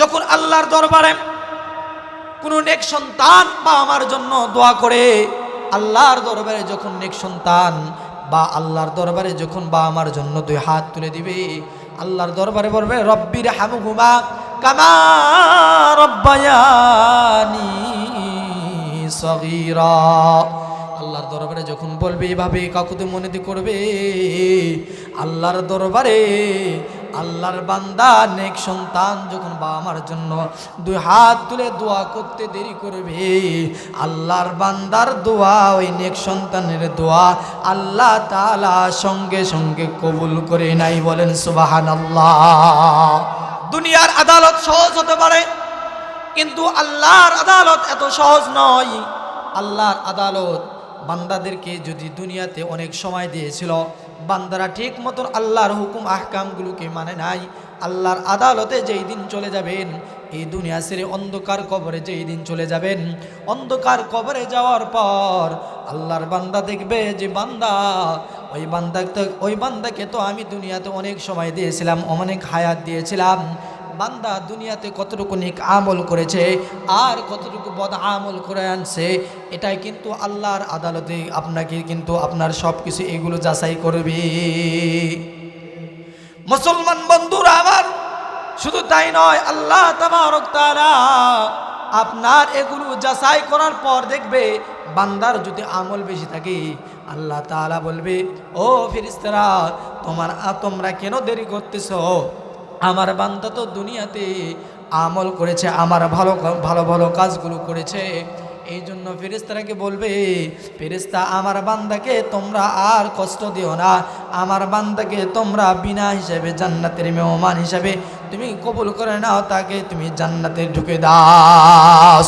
যখন আল্লাহর দরবারে কোনো নেক সন্তান বা আমার জন্য দোয়া করে, আল্লাহর দরবারে যখন নেক সন্তান বা আল্লাহর দরবারে যখন বা আমার জন্য দুই হাত তুলে দিবে, আল্লাহর দরবারে বলবে রব্বির হামুহুমা কামা রব্বায়ানি সগীরা। আল্লাহর দরবারে যখন বলবে, এভাবে কাকুতে মনেতে করবে? আল্লাহর দরবারে আল্লাহর বান্দা, নেক সন্তান যখন বা আমার জন্য দুই হাত তুলে দোয়া করতে দেরি করবে, আল্লাহর বান্দার দোয়া, ওই নেক সন্তানের দোয়া আল্লাহ তালা সঙ্গে সঙ্গে কবুল করে নাই বলেন সুবাহান আল্লাহ দুনিয়ার আদালত সহজ হতে পারে, কিন্তু আল্লাহর আদালত এত সহজ নয়। আল্লাহর আদালত বান্দাদেরকে যদি দুনিয়াতে অনেক সময় দিয়েছিল বান্দারা ঠিক মতন আল্লাহর হুকুম, আহকামগুলোকে মানে নাই। আল্লাহর আদালতে যেই দিন চলে যাবেন, এই দুনিয়া সেরে অন্ধকার কবরে যেই দিন চলে যাবেন, অন্ধকার কবরে যাওয়ার পর আল্লাহর বান্দা দেখবে যে বান্দা, ওই বান্দা ওই বান্দাকে তো আমি দুনিয়াতে অনেক সময় দিয়েছিলাম, অনেক হায়াত দিয়েছিলাম। বান্দা দুনিয়াতে কতটুকু নেক আমল করেছে আর কতটুকু বদ আমল করে আনছে, এটাই কিন্তু আল্লাহর আদালতে আপনাকে কিন্তু আপনার সব কিছু এগুলো যাচাই করবে। মুসলমান বন্ধুরা আমার, শুধু তাই নয়, আল্লাহ তাআলা আপনার এগুলো যাচাই করার পর দেখবে বান্দার যদি আমল বেশি থাকে, আল্লাহ তাআলা বলবে, ও ফিরিস্তারা তোমার, তোমরা কেন দেরি করতেছো? আমার বান্দা তো দুনিয়াতে আমল করেছে, আমার ভালো ভালো ভালো কাজগুলো করেছে। এই জন্য ফেরিস্তারাকে বলবে ফেরিস্তা আমার বান্দাকে তোমরা আর কষ্ট দিও না। আমার বান্দাকে তোমরা বিনা হিসাবে জান্নাতের মেহমান হিসাবে তুমি কবুল করে নাও, তাকে তুমি জান্নাতে ঢুকে দাও।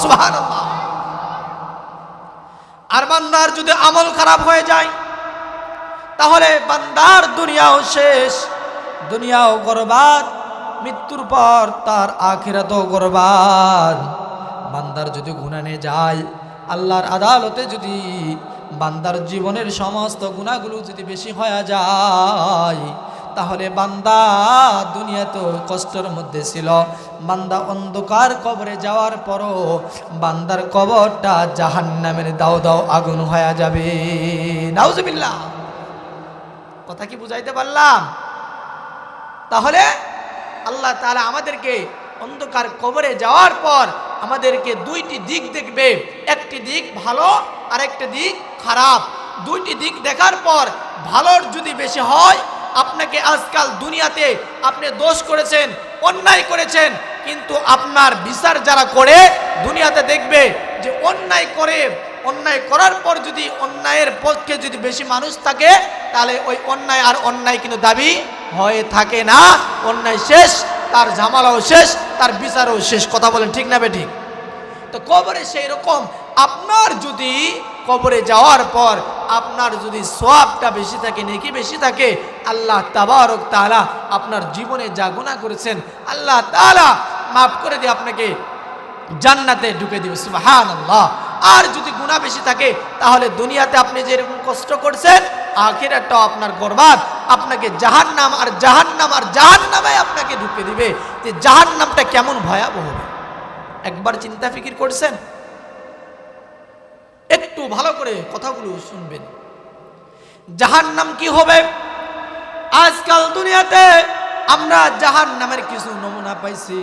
আর বান্দার যদি আমল খারাপ হয়ে যায়, তাহলে বান্দার দুনিয়াও শেষ, দুনিয়াও গরবাদ। মৃত্যুর পর তার আখিরাতও গরবাদ। বান্দার যদি গুণানে যায়, আল্লাহর আদালতে যদি বান্দার জীবনের সমস্ত গুণাগুলো যদি বেশি হয়ে যায়, তাহলে বান্দা দুনিয়া তো কষ্টের মধ্যে ছিল। বান্দা অন্ধকার কবরে যাওয়ার পরও বান্দার কবরটা জাহান নামের দাও দাও আগুন হয়ে যাবে। নাউজুবিল্লাহ। কথা কি বুঝাইতে পারলাম? তাহলে আল্লাহ তাআলা আমাদেরকে অন্ধকার কবরে যাওয়ার পর আমাদেরকে দুইটি দিক দেখবে। একটি দিক ভালো আর একটি দিক খারাপ। দুইটি দিক দেখার পর ভালোর যদি বেশি হয়, আপনাকে আজকাল দুনিয়াতে আপনি দোষ করেছেন, অন্যায় করেছেন, কিন্তু আপনার বিচার যারা করে, দুনিয়াতে দেখবে যে অন্যায় করে অন্যায় করার পর যদি অন্যায়ের পক্ষে যদি বেশি মানুষ থাকে, তাহলে ওই অন্যায় আর অন্যায় কিন্তু দাবি হয়ে থাকে না। অন্যায় শেষ, তার ঝামেলাও শেষ, তার বিচারও শেষ। কথা বলেন ঠিক না ঠিক? তো কবরে সেই রকম আপনার যদি কবরে যাওয়ার পর আপনার যদি সোয়াবটা বেশি থাকে, নেকি বেশি থাকে, আল্লাহ তাবারক তালা আপনার জীবনে যা গুনাহ করেছেন, আল্লাহ তাআলা মাফ করে দিয়ে আপনাকে জান্নাতে ঢুকে দিবে। সুবহানাল্লাহ। আর যদি গুণা বেশি থাকে, তাহলে দুনিয়াতে আপনি যেরকম কষ্ট করছেন, আখিরাতটাও আপনার বরবাদ। আপনাকে জাহান্নাম আর জাহান্নাম আর জাহান্নামে আপনাকে ঢুকে দিবে যে জাহান্নামটা কেমন ভয়াবহ একবার চিন্তা ফিকির করছেন? একটু ভালো করে কথাগুলো শুনবেন। জাহান নাম কি হবে? আজকাল দুনিয়াতে আমরা জাহান্নামের কিছু নমুনা পাইছি।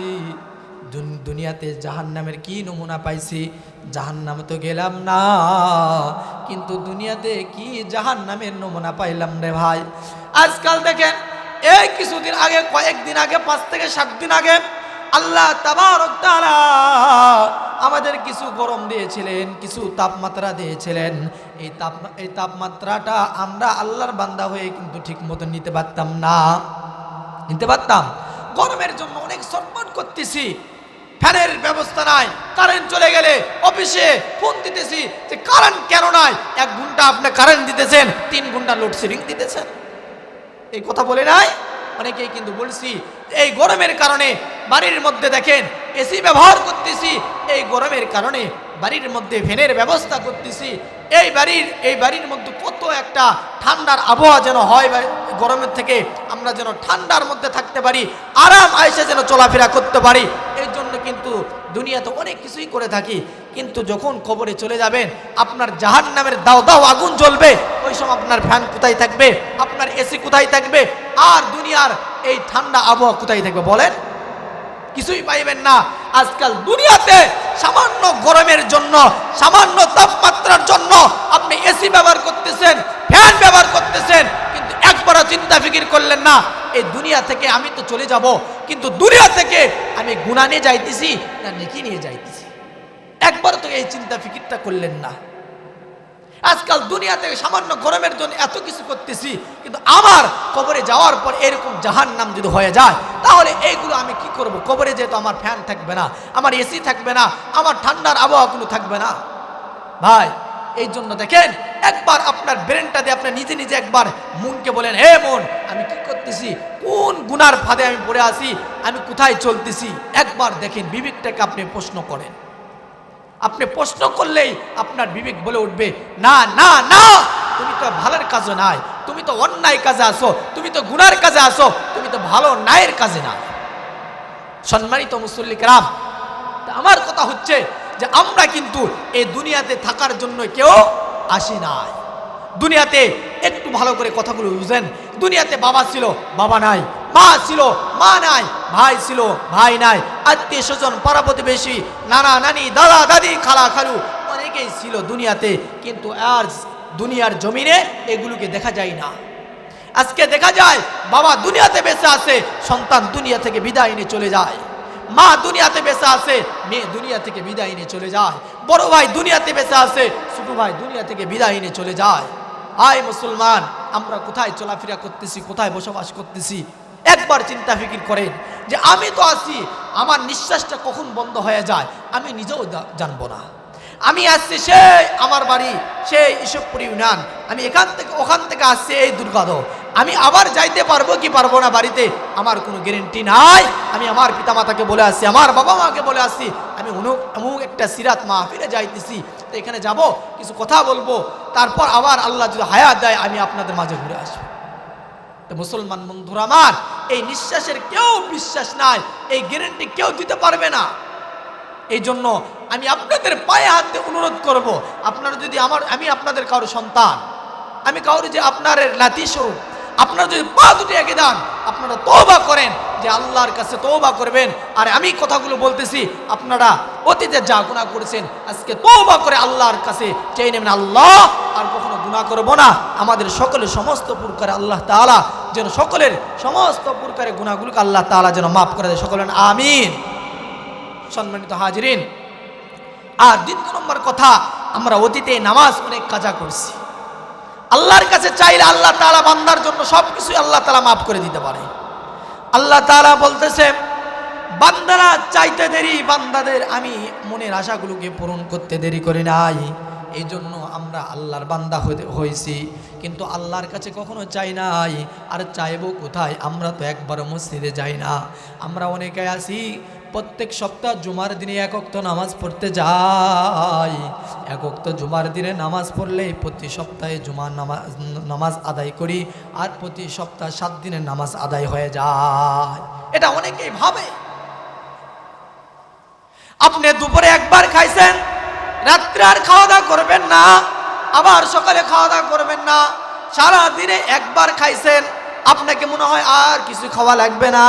দুনিয়াতে জাহান নামের কি নমুনা পাইছি? জাহান নামে তো গেলাম না। কিন্তু দুনিয়াতে কি জাহান নামের নমুনা পাইলাম রে ভাই? আজকাল দেখেন, এই কিছুদিন আগে, কয়েকদিন আগে, পাঁচ থেকে সাত দিন আগে আল্লাহ আমাদের কিছু গরম দিয়েছিলেন, কিছু তাপমাত্রা দিয়েছিলেন। এই তাপ এই তাপমাত্রাটা আমরা আল্লাহর বান্দা হয়ে কিন্তু ঠিক মতো নিতে পারতাম না। নিতে পারতাম। গরমের জন্য অনেক ছটফট করতেছি। ফ্যানের ব্যবস্থা নাই কারেন্ট চলে গেলে অফিসে ফোন দিতেছি যে কারেন্ট কেন নাই? এক ঘণ্টা আপনি কারেন্ট দিতেছেন, তিন ঘণ্টা লোডশেডিং দিতেছেন। এই কথা বলে নাই? অনেকেই কিন্তু বলছি, এই গরমের কারণে বাড়ির মধ্যে দেখেন এসি ব্যবহার করতেছি, এই গরমের কারণে বাড়ির মধ্যে ফ্যানের ব্যবস্থা করতেছি। এই বাড়ির এই বাড়ির মধ্যে কত একটা ঠান্ডার আবহাওয়া যেন হয় গরমের থেকে আমরা যেন ঠান্ডার মধ্যে থাকতে পারি, আরাম আয়সে যেন চলাফেরা করতে পারি কিন্তু দুনিয়াতে অনেক কিছুই করে থাকি, কিন্তু যখন কবরে চলে যাবেন, আপনার জাহান নামের দাও দাও আগুন জ্বলবে, ওই সময় আপনার ফ্যান কোথায় থাকবে, আপনার এসি কোথায় থাকবে, আর দুনিয়ার এই ঠান্ডা আবহাওয়া কোথায় থাকবে বলেন? কিছুই পাইবেন না। আজকাল দুনিয়াতে সামান্য গরমের জন্য, সামান্য তাপমাত্রার জন্য আপনি এসি ব্যবহার করতেছেন ফ্যান ব্যবহার করতেছেন একবারও চিন্তা ফিকির করলেন না এই দুনিয়া থেকে আমি তো চলে যাব, কিন্তু দুনিয়া থেকে আমি গুণা নিয়ে যাইতেছি না নেকি নিয়ে যাইতেছি? একবার তো এই চিন্তা ফিকিরটা করলেন না। আজকাল দুনিয়া থেকে সামান্য গরমের জন্য এত কিছু করতেছি, কিন্তু আমার কবরে যাওয়ার পর এরকম জাহান নাম যদি হয়ে যায়, তাহলে এইগুলো আমি কি করব? কবরে যেহেতু আমার ফ্যান থাকবে না, আমার এসি থাকবে না, আমার ঠান্ডার আবহাওয়াগুলো থাকবে না। ভাই এই জন্য দেখেন, একবার আপনার ব্রেনটা দিয়ে আপনি নিজে নিজে একবার মনকে বলেন, হে মন, আমি কি করতেছি? কোন গুনার ফাঁদে আমি পড়ে আছি? আমি কোথায় চলতেছি? একবার দেখেন, বিবেকটাকে আপনি প্রশ্ন করেন। আপনি প্রশ্ন করলেই আপনার বিবেক বলে উঠবে, না না না, তুমি তো ভালোর কাজে নাই, তুমি তো অন্যায় কাজে আসো তুমি তো গুনার কাজে আসো তুমি তো ভালো ন্যায়ের কাজে না সম্মানিত মুসল্লিক রাম আমার কথা হচ্ছে যে আমরা কিন্তু এই দুনিয়াতে থাকার জন্য কেউ আসি নাই। দুনিয়াতে একটু ভালো করে কথাগুলো বুঝেন। দুনিয়াতে বাবা ছিল, বাবা নাই। মা ছিল, মা নাই। ভাই ছিল, ভাই নাই। আত্মীয় স্বজন পাড়া প্রতিবেশী নানা নানি, দাদা, দাদি, খালা, খালু, অনেকেই ছিল দুনিয়াতে। কিন্তু আর দুনিয়ার জমিনে এগুলোকে দেখা যায় না। আজকে দেখা যায় বাবা দুনিয়াতে বেঁচে আছে, সন্তান দুনিয়া থেকে বিদায় নিয়ে চলে যায়। মা দুনিয়াতে বেঁচে আছে, মেয়ে দুনিয়া থেকে বিদায় নিয়ে চলে যায়। বড় ভাই দুনিয়াতে বেঁচে আছে, ছোট ভাই দুনিয়া থেকে বিদায় নিয়ে চলে যায়। আয় মুসলমান, আমরা কোথায় চলাফেরা করতেছি, কোথায় বসবাস করতেছি? একবার চিন্তা ফিকির করেন যে আমি তো আছি, আমার নিঃশ্বাসটা কখন বন্ধ হয়ে যায়, আমি নিজেও জানব না। আমি আসছি সেই আমার বাড়ি, সেই ইসবপুর ইউনিয়ন, আমি এখান থেকে, ওখান থেকে আসছি এই দুর্গাদ আমি আবার যাইতে পারব কি পারব না বাড়িতে? আমার কোনো গ্যারেন্টি নাই। আমি আমার পিতামাতাকে বলে আসছি, আমার বাবা মাকে বলে আসছি, আমি অমুক অমুক একটা সিরাত মাহফিলে যাইতেছি, তো এখানে যাব, কিছু কথা বলব। তারপর আবার আল্লাহ যদি হায়াত দেয়, আমি আপনাদের মাঝে ঘুরে আসব। তো মুসলমান বন্ধুরা আমার, এই নিঃশ্বাসের কেউ বিশ্বাস নাই, এই গ্যারেন্টি কেউ দিতে পারবে না। এই জন্য আমি আপনাদের পায়ে হাত অনুরোধ করব, আপনারা যদি আমার আমি আপনাদের কারও সন্তান, আমি কারও যে আপনার নাতি স্বরূপ আপনারা যদি পা দুটি এগে দেন, আপনারা তৌবা করেন যে আল্লাহর কাছে তৌবা করবেন। আর আমি কথাগুলো বলতেছি, আপনারা অতীতে যা গুণা করেছেন, আজকে তৌবা করে আল্লাহর কাছে চেয়ে নেবেন। আল্লাহ আর কখনো গুণা করব না। আমাদের সকলের সমস্ত প্রকারে আল্লাহ তাআলা যেন সকলের সমস্ত প্রকারের গুণাগুলোকে আল্লাহ তাআলা যেন মাফ করে দেয়। সকলের আমিন। সম্মানিত হাজিরিন, আর দ্বিতীয় নম্বর কথা, আমরা অতীতে নামাজ অনেক কাজা করছি। আল্লাহর কাছে চাইলে আল্লাহ তাআলা বান্দার জন্য সব কিছুই আল্লাহ তাআলা মাফ করে দিতে পারে। আল্লাহ তাআলা বলতেছে, বান্দারা চাইতে দেরি, বান্দাদের আমি মনের আশাগুলোকে পূরণ করতে দেরি করি নাই। এই জন্য আমরা আল্লাহর বান্দা হয়েছি। কিন্তু আল্লাহর কাছে কখনো চাই নাই। আর চাইব কোথায়? আমরা তো একবারও মসজিদে যাই না। আমরা অনেকে আছি প্রত্যেক সপ্তাহ জুমার দিনে একক তো নামাজ পড়তে যাই একক তো জুমার দিনে নামাজ পড়লে প্রতি সপ্তাহে জুমার নামাজ নামাজ আদায় করি আর প্রতি সপ্তাহ সাত দিনের নামাজ আদায় হয়ে যায়। এটা অনেকেই ভাবে। আপনি দুপুরে একবার খাইছেন, রাত্রে আর খাওয়া দাওয়া করবেন না, আবার সকালে খাওয়া দাওয়া করবেন না সারা দিনে একবার খাইছেন, আপনাকে মনে হয় আর কিছু খাওয়া লাগবে না।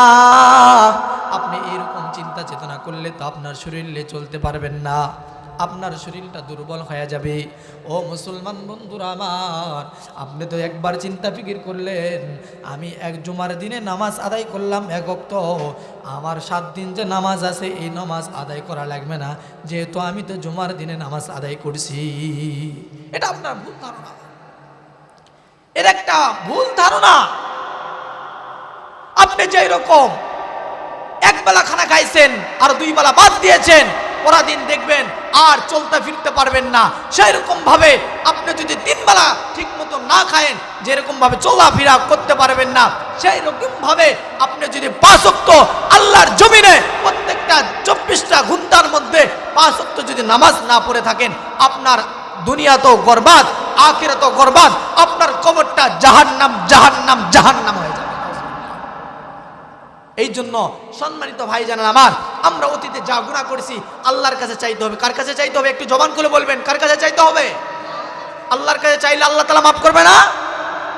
আপনি এরকম চিন্তা চেতনা করলে তো আপনার শরীরে চলতে পারবেন না। আপনার শরীরটা দুর্বল হয়ে যাবে। ও মুসলমান বন্ধুরা আমার, আপনি তো একবার চিন্তা ফিকির করলেন, আমি এক জুমার দিনে নামাজ আদায় করলাম একক তো আমার সাত দিন যে নামাজ আছে, এই নামাজ আদায় করা লাগবে না। যেহেতু আমি তো জুমার দিনে নামাজ আদায় করছি। এটা আপনার ভুল ধারণা। এর একটা ভুল ধারণা। আপনি যেই রকম এক বেলা খানা খাইছেন আর দুই বেলা বাদ দিয়েছেন পরা দিন দেখবেন আর চলতে ফিরতে পারবেন না। সেই রকম ভাবে আপনি যদি তিন বেলা ঠিক মতো না খায়েন, যেরকম ভাবে চলাফেরা করতে পারবেন না সেই রকম ভাবে আপনি যদি পাঁচ অক্ত আল্লাহর জমিনে প্রত্যেকটা চব্বিশটা ঘণ্টার মধ্যে পাঁচ অক্ত যদি নামাজ না পড়ে থাকেন, আপনার দুনিয়া তো গরবাদ আখেরা তো গরবাদ আপনার কবরটা জাহান্নাম জাহান্নাম জাহান্নাম হয়ে যাবে। এই জন্য সম্মানিত ভাই জানেন আমার, আমরা অতীতে যা গুণা করেছি আল্লাহর কাছে চাইতে হবে। কার কাছে চাইতে হবে? একটু জবান খুলে বলবেন, কার কাছে চাইতে হবে? আল্লাহর কাছে চাইলে আল্লাহ তালা মাফ করবে না?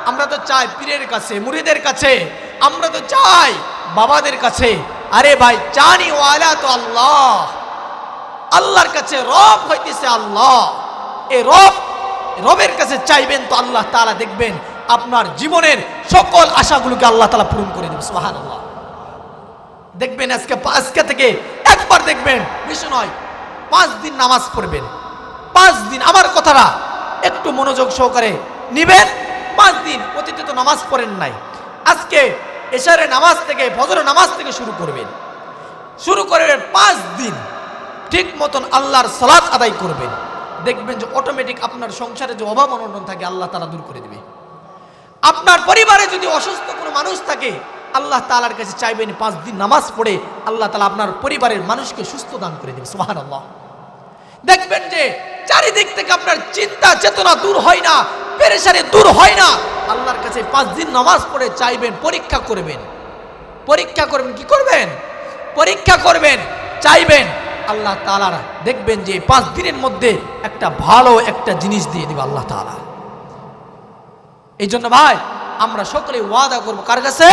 আমরা তো চাই পীরের কাছে মুড়িদের কাছে, আমরা তো চাই বাবাদের কাছে। আরে ভাই চানি ওয়ালা তো আল্লাহ। আল্লাহর কাছে রব হইতেছে আল্লাহ। এ রব, রবের কাছে চাইবেন তো আল্লাহ তাআলা দেখবেন আপনার জীবনের সকল আশাগুলোকে আল্লাহ তালা পূরণ করে দেবে, সুবহানাল্লাহ। দেখবেন আজকে আজকে থেকে একবার দেখবেন, বেশি নয়, পাঁচ দিন নামাজ পড়বেন। পাঁচ দিন, আমার কথাটা একটু মনোযোগ সহকারে নিবেন। পাঁচ দিন অতীতে তো নামাজ পড়েন নাই। আজকে এশারে নামাজ থেকে, ফজর নামাজ থেকে শুরু করবেন। শুরু করবেন পাঁচ দিন। ঠিক মতন আল্লাহর সালাত আদায় করবেন। দেখবেন যে অটোমেটিক আপনার সংসারে যে অভাব অনটন থাকে, আল্লাহ তারা দূর করে দেবে। আপনার পরিবারে যদি অসুস্থ কোনো মানুষ থাকে আল্লাহ তালার কাছে চাইবেন পাঁচ দিন নামাজ পড়ে আল্লাহ তালা আপনার পরিবারের মানুষকে সুস্থ দান করে দেবে সুহান আল্লাহ দেখবেন যে চারিদিক থেকে আপনার চিন্তা, চেতনা দূর হয় না, পেরেশানি দূর হয় না। আল্লাহর কাছে পাঁচ দিন নামাজ পড়ে চাইবেন, পরীক্ষা করবেন। পরীক্ষা করবেন, কি করবেন? পরীক্ষা করবেন, চাইবেন। আল্লাহ তালার দেখবেন যে পাঁচ দিনের মধ্যে একটা ভালো একটা জিনিস দিয়ে দিবে আল্লাহ তালা এই জন্য ভাই, আমরা সকলে ওয়াদা করব, কার কাছে?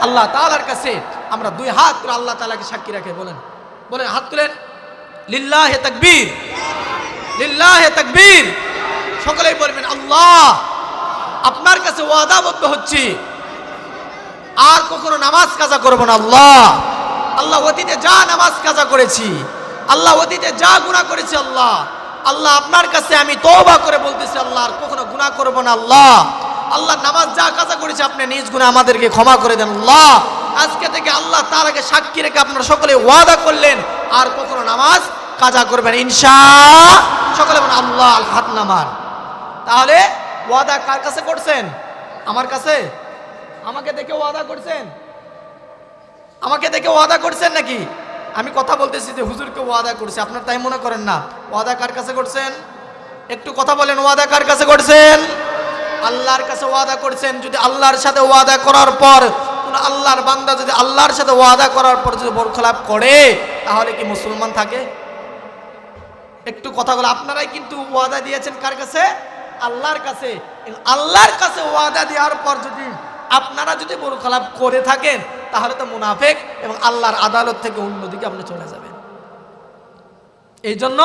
আল্লাহ তালার কাছে আমরা দুই হাত তুলে আল্লাহ তালাকে সাক্ষী রাখে, বলেন। বলেন, হাত তুলেন। লিল্লাহ হে তকবীর। লিল্লাহ হে তকবীর। সকলেই বলবেন, আল্লাহ, আপনার কাছে ওয়াদাবদ্ধ হচ্ছি। আর কখনো নামাজ কাজা করব না, আল্লাহ। আল্লাহ অতীতে যা নামাজ কাজা করেছি, আল্লাহ অতীতে যা গুণা করেছি, আল্লাহ। আল্লাহ আপনার কাছে আমি তওবা করে বলতেছি, আল্লাহ, আর কখনো গুণা করব না, আল্লাহ। আল্লাহ নামাজ যা কাজা করেছে আপনি নিজ গুণে আমাদেরকে ক্ষমা করে দেন। আল্লাহ, আজকে থেকে আল্লাহ তার আগে সাক্ষী রেখে আপনারা সকলে ওয়াদা করলেন, আর কখনো নামাজ কাজা করবেন ইনশা সকলে আল্লাহ, আল হাত নামান। তাহলে ওয়াদা কার কাছে করছেন? আমার কাছে? আমাকে দেখে ওয়াদা করছেন? আমাকে দেখে ওয়াদা করছেন নাকি? আমি কথা বলতেছি যে হুজুরকে ওয়াদা করছে, আপনার তাই মনে করেন না। ওয়াদা কার কাছে করছেন? একটু কথা বলেন, ওয়াদা কার কাছে করছেন? আল্লাহর কাছে ওয়াদা করছেন, যদি আল্লাহর সাথে ওয়াদা করার পর আল্লাহর বান্দা যদি আল্লাহর সাথে ওয়াদা করার পর যদি বরখলাপ করে, তাহলে কি মুসলমান থাকে? একটু কথাগুলো আপনারাই কিন্তু ওয়াদা দিয়েছেন কার কাছে? আল্লাহর কাছে। আল্লাহর কাছে ওয়াদা দেওয়ার পর যদি আপনারা যদি বরখলাপ করে থাকেন, তাহলে তো মুনাফেক এবং আল্লাহর আদালত থেকে অন্যদিকে আপনি চলে যাবেন। এই জন্য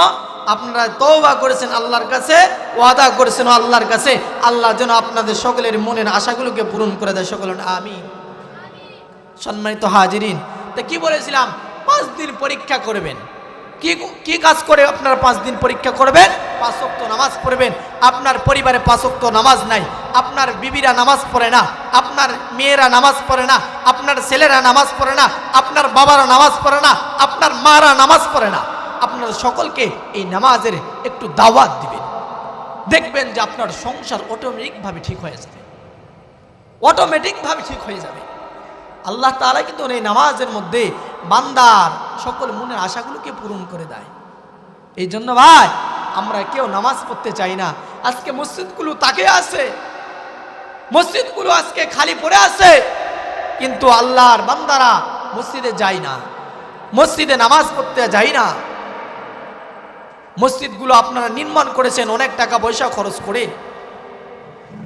আপনারা তওবা করেছেন আল্লাহর কাছে ওয়াদা করেছেন আল্লাহর কাছে, আল্লাহ যেন আপনাদের সকলের মনের আশাগুলোকে পূরণ করে দেয়, সকলের আমি সম্মানিত হাজিরিন, তা কি বলেছিলাম? পাঁচ দিন পরীক্ষা করবেন। কি কি কাজ করে আপনারা পাঁচ দিন পরীক্ষা করবেন? পাঁচ ওয়াক্ত নামাজ পড়বেন। আপনার পরিবারে পাঁচ ওয়াক্ত নামাজ নাই। আপনার বিবিরা নামাজ পড়ে না। আপনার মেয়েরা নামাজ পড়ে না। আপনার ছেলেরা নামাজ পড়ে না। আপনার বাবারা নামাজ পড়ে না। আপনার মারা নামাজ পড়ে না। আপনারা সকলকে এই নামাজের একটু দাওয়াত দিবেন। দেখবেন যে আপনার সংসার অটোমেটিকভাবে ঠিক হয়ে যাবে। অটোমেটিকভাবে ঠিক হয়ে যাবে। আল্লাহ তাআলা কিন্তু এই নামাজের মধ্যে বান্দার সকল মনের আশাগুলোকে পূরণ করে দেয়। এই জন্য ভাই, আমরা কেউ নামাজ পড়তে চাই না। আজকে মসজিদগুলো তাকে আছে, মসজিদগুলো আজকে খালি পড়ে আছে, কিন্তু আল্লাহর বান্দারা মসজিদে যায় না। মসজিদে নামাজ পড়তে যায় না। মসজিদগুলো আপনারা নির্মাণ করেছেন, অনেক টাকা পয়সা খরচ করে,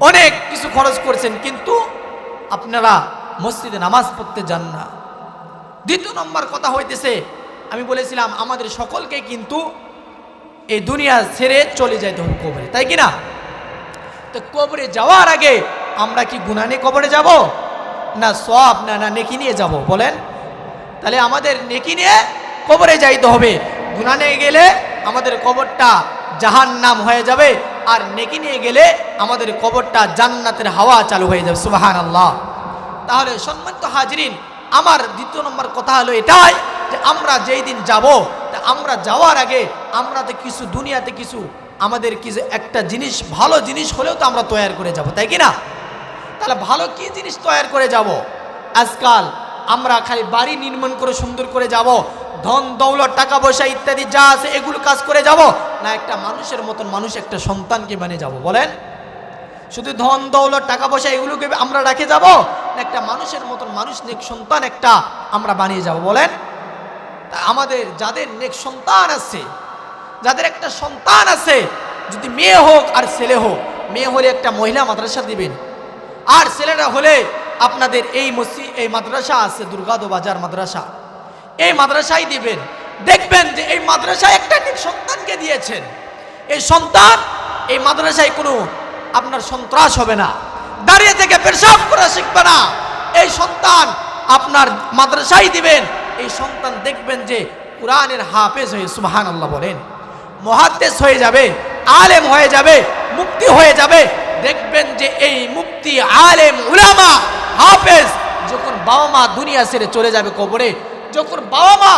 অনেক কিছু খরচ করেছেন, কিন্তু আপনারা মসজিদে নামাজ পড়তে যান না। দ্বিতীয় নম্বর কথা হইতেছে, আমি বলেছিলাম, আমাদের সকলকে কিন্তু এই দুনিয়া ছেড়ে চলে যাইতে হবে কবরে, তাই কি না তো কবরে যাওয়ার আগে আমরা কি গুণা নিয়ে কবরে যাব, না সব না না নেকি নিয়ে যাব, বলেন? তাহলে আমাদের নেকি নিয়ে কবরে যাইতে হবে। গুণা নিয়ে গেলে আমাদের কবরটা জাহান নাম হয়ে যাবে। আর নেকি নিয়ে গেলে আমাদের কবরটা জান্নাতের হাওয়া চালু হয়ে যাবে। সুবাহান আল্লাহ তাহলে সম্মানিত হাজরিন, আমার দ্বিতীয় নম্বর কথা হলো এটাই যে আমরা যেই দিন যাব, তা আমরা যাওয়ার আগে আমরা তো কিছু দুনিয়াতে কিছু আমাদের কিছু একটা জিনিস, ভালো জিনিস হলেও তো আমরা তৈরি করে যাব, তাই কি না? তাহলে ভালো কি জিনিস তৈরি করে যাব? আজকাল আমরা খালি বাড়ি নির্মাণ করে সুন্দর করে যাব ধন, দৌলত, টাকা পয়সা ইত্যাদি যা আছে এগুলো কাজ করে যাব না একটা মানুষের মতন মানুষ একটা সন্তানকে মানে যাব, বলেন? শুধু ধন, দৌলত, টাকা পয়সা এগুলোকে আমরা রাখে যাব না একটা মানুষের মতন মানুষ নেক সন্তান একটা আমরা বানিয়ে যাব, বলেন? তা আমাদের যাদের নেক সন্তান আছে, যাদের একটা সন্তান আছে, যদি মেয়ে হোক আর ছেলে হোক, মেয়ে হলে একটা মহিলা মাদ্রাসা দিবেন, আর ছেলেরা হলে আপনাদের এই মসজিদ এই মাদ্রাসা আছে, দুর্গাদো বাজার মাদ্রাসা। এই মাদ্রাসায় দিবেন। দেখবেন যে এই মাদ্রাসায় একটা নেক সন্তানকে দিয়েছেন। এই সন্তান এই মাদ্রাসায় কোনো আপনার সন্ত্রাস হবে না। দাঁড়িয়ে থেকে পেশাব করা শিখবে না। এই সন্তান আপনার মাদ্রাসায় দিবেন। এই সন্তান দেখবেন যে কোরআনের হাফেজ হয়ে সুবাহান আল্লাহ বলেন। মহাদ্দেশ হয়ে যাবে, আলেম হয়ে যাবে মুক্তি হয়ে যাবে। দেখবেন যে এই মুক্তি আলেম, উলামা, হাফেজ যখন বাবা মা দুনিয়া ছেড়ে চলে যাবে কবরে যখন বাবা মা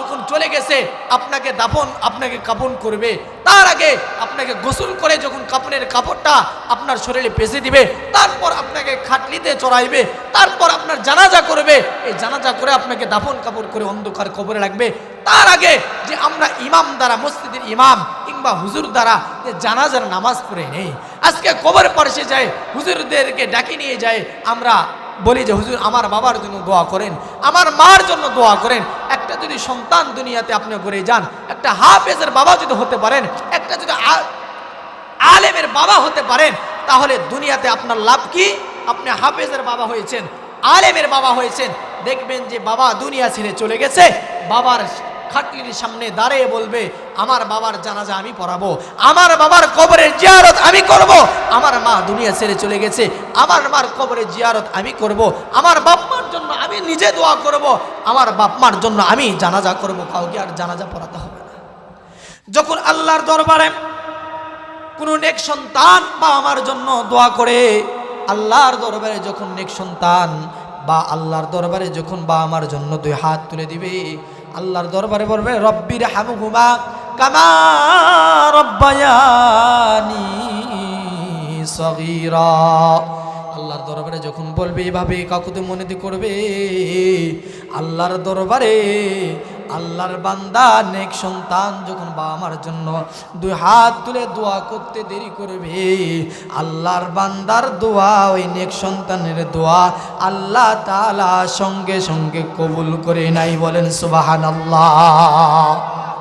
যখন চলে গেছে, আপনাকে দাফন, আপনাকে কাপন করবে। তার আগে আপনাকে গোসল করে যখন কাপড়ের কাপড়টা আপনার শরীরে পেঁচে দিবে, তারপর আপনাকে খাটলিতে চড়াইবে, তারপর আপনার জানাজা করবে। এই জানাজা করে আপনাকে দাফন কাপড় করে অন্ধকার কবরে রাখবে। তার আগে যে আমরা ইমাম দ্বারা, মসজিদের ইমাম কিংবা হুজুর দ্বারা যে জানাজার নামাজ পড়ে নেই, আজকে কবর পাশে যায়, হুজুরদেরকে ডাকি নিয়ে যায়, আমরা বলি যে, হুজুর, আমার বাবার জন্য দোয়া করেন, আমার মার জন্য দোয়া করেন। একটা যদি সন্তান দুনিয়াতে আপনি করে যান, একটা হাফেজের বাবা যদি হতে পারেন, একটা যদি আলেমের বাবা হতে পারেন, তাহলে দুনিয়াতে আপনার লাভ কি? আপনি হাফেজের বাবা হয়েছেন, আলেমের বাবা হয়েছেন। দেখবেন যে বাবা দুনিয়া ছেড়ে চলে গেছে, বাবার খাটলির সামনে দাঁড়িয়ে বলবে, আমার বাবার জানাজা আমি পড়াবো, আমার বাবার কবরের জিয়ারত আমি করব, আমার মা দুনিয়া ছেড়ে চলে গেছে, আমার মার কবরের জিয়ারত আমি করব, আমার বাপ মার জন্য আমি নিজে দোয়া করব, আমার বাপ মার জন্য আমি জানাজা করব, কাউকে আর জানাজা পড়াতে হবে না। যখন আল্লাহর দরবারে কোনো নেক সন্তান বা আমার জন্য দোয়া করে, আল্লাহর দরবারে যখন নেক সন্তান বা আল্লাহর দরবারে যখন বা আমার জন্য দুই হাত তুলে দিবে আল্লাহর দরবারে বলবে রব্বির হামুহুমা কামা রব্বায়ানি সগীরা। আল্লাহর দরবারে যখন বলবে, এভাবে কাকুতে মনেতে করবে? আল্লাহর দরবারে আল্লাহর বান্দা, নেক সন্তান যখন বাবা মার জন্য দুই হাত তুলে দোয়া করতে দেরি করবে, আল্লাহর বান্দার দোয়া, ওই নেক সন্তানের দোয়া আল্লাহ তালা সঙ্গে সঙ্গে কবুল করে নাই বলেন সুবাহান আল্লাহ